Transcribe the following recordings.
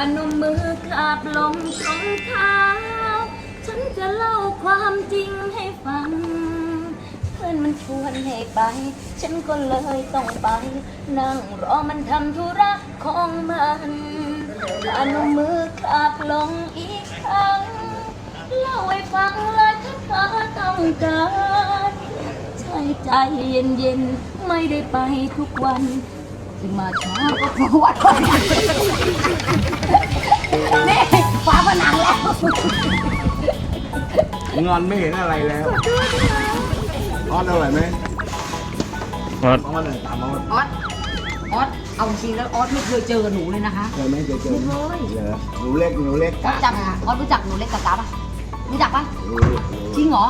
พนมมือขาบลงตรงเท้า ฉันจะเล่าความจริงให้ฟัง เพื่อนมันชวนให้ไป ฉันก็เลยต้องไป นั่งรอมันทำธุระของมันพนมมือขาบลงอีกครั้ง เล่าให้ฟังเลยถ้าเธอต้องการ ใช่ใจเย็นๆ ไม่ได้ไปทุกวัน ที่มาช้าก็เพราะวัดวันนี่ฟ้าผนังแล้วงอนไม่เห็นอะไรแล้วออสอร่อยไหมออสออสเลยตามออสออสออสเอาจริงแล้วออสไม่เคยเจอกับหนูเลยนะคะเคยไหมเจอเจอไม่เคยหรอหนูเล็กหนูเล็กออสจักออสรู้จักหนูเล็กกับกาปะรู้จักปะจริงเหรอ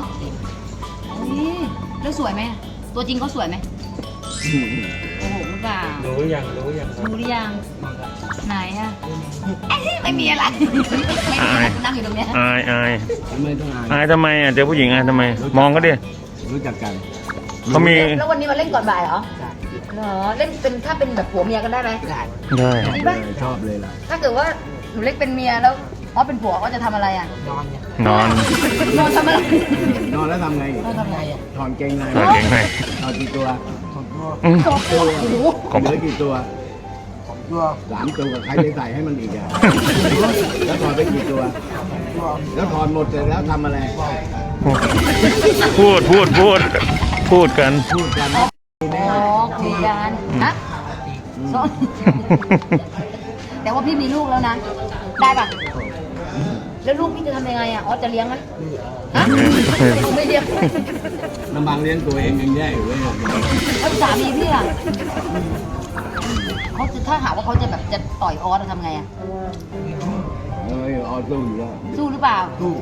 นี่แล้วสวยไหมตัวจริงเขาสวยไหมโอ้โห รือเปล่ารู้ยังรู้ยังรู้หรือยังไหนอะเอ้ยไม่มีอะไรไม่มีอะไรนั่งอยู่ตรงเนี้ยอายอายไม่ต้องอ่านอายทำไมอะเจอผู้หญิงอายทำไม มองก็ดิรู้จักกันเขามีแล้ววันนี้มาเล่นก่อนบ่ายเหรอเหรอเล่นเป็นถ้าเป็นแบบผัวเมียกันได้ไหมได้ได้จริงปะชอบเลยล่ะถ้าเกิดว่าหนูเล็กเป็นเมียแล้วอ๋อเป็นผัวเขาจะทำอะไรอะนอนนอนทำอะไรนอนแล้วทำไงนอนทำไงอะถอนเกงในใส่เก่งให้ถอนกี่ตัวอืมโอ้โห ของเหลือกี่ตัวสามตัวใครไปใส่ให้มันอีกอะแล้วถอนไปกี่ตัว แล้วถอนหมดเสร็จแล้วทำอะไร พูดพูดพูด พูดกัน พูดกันอ๋อคุยกันฮะซ้อนแต่ว่าพี่มีลูกแล้วนะ ได้ปะ แล้วลูกพี่จะทำยังไงอะอ๋อจะเลี้ยงไหมฮะลูกไม่เลี้ยงลำบางเลี้ยงตัวเองยังแย่อยู่เลยแล้วสามีพี่ล่ะเขาจะถ้าหากว่าเขาจะแบบจะต่อยออสจะทำไงอะเอ้ยออสู้อยู่แล้วสู้หรือเปล่าสู้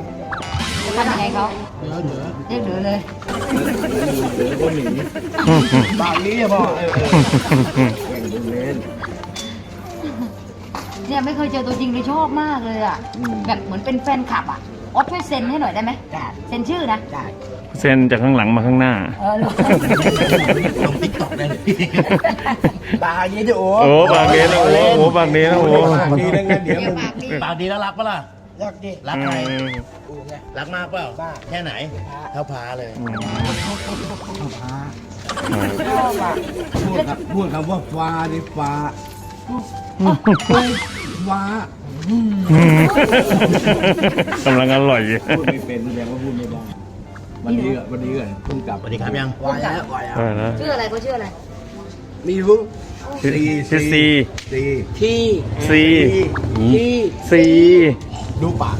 จะทำยังไงเขาเรียกเหลือเลยเดี๋ยวก็หนีบางนี้อะพ่อเออเออแข่งดูเล่น เนี่ยไม่เคยเจอตัวจริงเลยชอบมากเลยอะอืม แบบเหมือนเป็นแฟนคลับอะออสช่วยเซ็นให้หน่อยได้ไหมเซ็นชื่อนะได้เส้นจากข้างหลังมาข้างหน้า เออลงติ๊กต็อกได้เลยตาเยอะจะโอ้โอ้ปากดีนะโอ้โหปากดีนะโอ้ปากดีนะงั้นเดี๋ยวมึงปากดีแล้วรักปะล่ะ รักดิรักใครอืมรักมากเปล่า แค่ไหน เท่าพาเลย พูดครับพูดคำว่าฟ้าดิฟ้า ฟ้ากำลังอร่อยอยู่พูดไม่เป็นแสดงว่าพูดไม่ได้วันนี้ก็วันนี้ก็เพิ่งกลับสวัสดีครับยังวายแล้ววายแล้วเออนะชื่ออะไรเขาชื่ออะไรมีรู้ชื่อซีซีที่ซีที่ซีดูปาก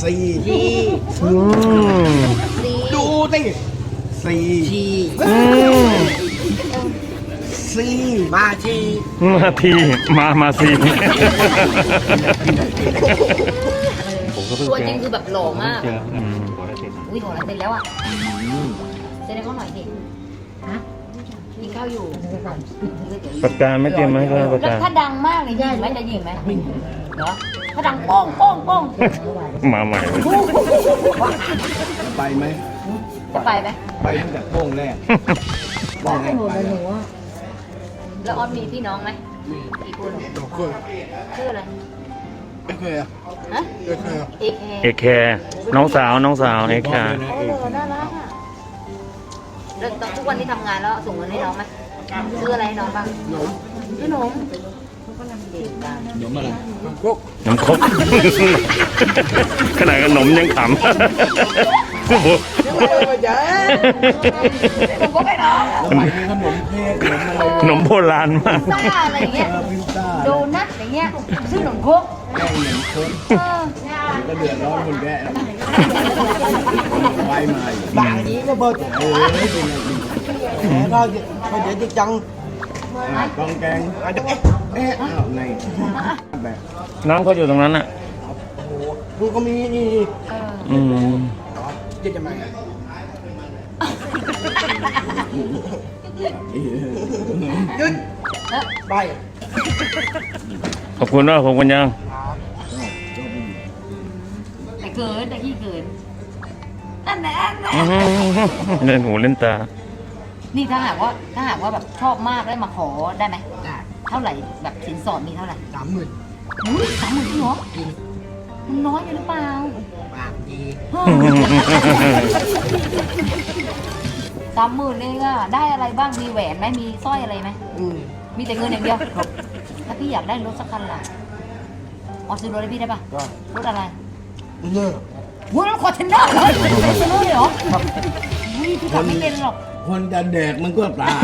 ซีที่อืมดูสิซีที่อืม ซีมาที่มาทีมามาซีผมก็เพิ่งตัวเจจริงอคือแบบหล่อมาก เจออืมอุ้ยโหแล้วเซ็นแล้วอะเซ็นให้เขาหน่อยดิฮะกินข้าวอยู่ปากกาไม่เตรียมไหมก็ปากแล้วกาถ้าดังมากเลยยิงไหมจะยิงไหมเหรอถ้าดังโป้งโป้งโป้งมาใหม่เลยไปไหมจะไปไหมไปตั้งแต่โป้งแรกโป้งแรกไป แล้วแล้วออสมีพี่น้องไหมกี่คนสองคนชื่ออะไรไม่เคยอะฮะไม่เคยอะเอเคเอกแคร์น้องสาวน้องสาวเอกแคร์โอ้โหน่ารักอะแล้วตอนทุกวันที่ทำงานแล้วส่งเงินให้น้องไหมซื้ออะไรให้น้องบ้างขนมขนมเด็กบ้านหนมอะไรพวกน้ำครกขนาดขนมยังขำ โอ้โหไม่เคยมาเจอผมก็ไม่น้องแล้วไปมีขนมเค้กขนมอะไรขนมโบราณมาก ซ่าอะไรอย่างเงี้ยเออพิซซ่าโดนัทอย่างเงี้ยซื้อขนมครกแกงเหนียวคนเออก็เดือดร้อนคนแก่ไว้มาอยู่บางทีก็เบิดเออไม่เป็นไรจริงแหมก็ก็เดี๋ยวจะจังอะกองแกงเอ๊ะอ้าวในแบบน้ำเขาอยู่ตรงนั้นอะกูก็มีนี่ อืม จะจะมาหยุดไปขอบคุณว่าขอบคุณยังแต่เกินแต่ขี้เกินนั่นแหละนั่นแหละอื้อหือเล่นหูเล่นตา นี่ถ้าหากว่าถ้าหากว่าแบบชอบมากได้มาขอได้ไหมเท่าไหร่แบบสินสอดมีเท่าไหร่สามหมื่นอุ๊ยสามหมื่นจริงเหรอมันน้อยไปหรือเปล่าปากดีสามหมื่นเองอะได้อะไรบ้างมีแหวนไหมมีสร้อยอะไรไหมอืมมีแต่เงินอย่างเดียวถ้าพี่อยากได้รถสักคันล่ะอ๋อซื้อรถให้พี่ได้ปะก็รถอะไรเลิกวุ้ยนั่นคอร์เทนเนอร์เลยซื้อรถเลยเหรออุ้ยพี่ขับไม่เป็นหรอก คนจะแดกมันก็ตาม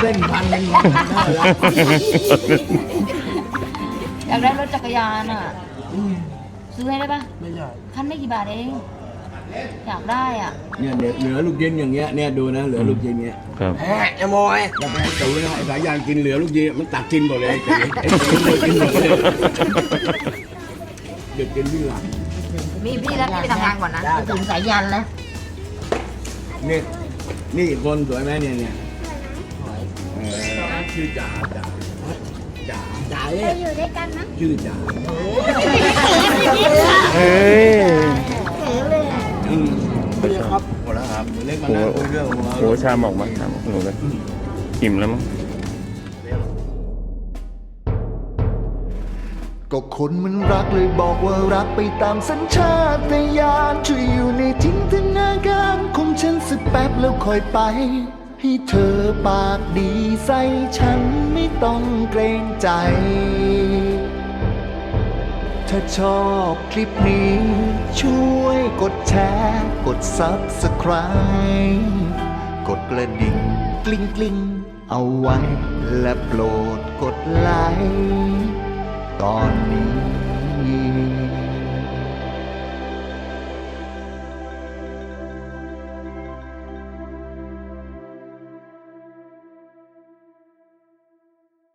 เส้นพันหนึ่งได้แล้วอยากได้รถจักรยานอะอืม ซื้อให้ได้ปะไม่ใช่คันไม่กี่บาทเอง อยากได้อะ เนี่ยเดี๋ยวเหลือลูกชิ้นอย่างเงี้ยเนี่ยดูนะเหลือลูกชิ้นเงี้ยครับแหมอย่ามอยแล้วไปให้ตู่นะไอ้สายยานกินเหลือลูกชิ้นมันตักกินหมดเลยไอ้ตู่ไอ้ตู่มันกินหมดเลยเด็กกินที่หลังมีพี่แล้วพี่ไปทำงานก่อนนะถึงสายยันแล้วนี่นี่อีกคนสวยไหมเนี่ยเนี่ยเออชื่อจ๋าจ๋าจ๋าจ่ายไปอยู่ด้วยกันนะชื่อจ๋าเฮ้ยอืมไม่ใช่ครับหมดแล้วครับเล็กมานั่งคุยเรื่องของเราโหชามออกมาชามออกหนูกันอิ่มแล้วมั้ง ก็คนมันรักเลยบอกว่ารักไปตามสัญชาตญาณช่วยอยู่ในจินตนาการของฉันสักแป๊บแล้วค่อยไป ให้เธอปากดีใส่ฉันไม่ต้องเกรงใจ ถ้าชอบคลิปนี้ ช่วยกดแชร์ กด Subscribe กดกระดิ่งกลิ้งกลิ้งเอาไว้ และโปรดกดไลค์ตอนนี้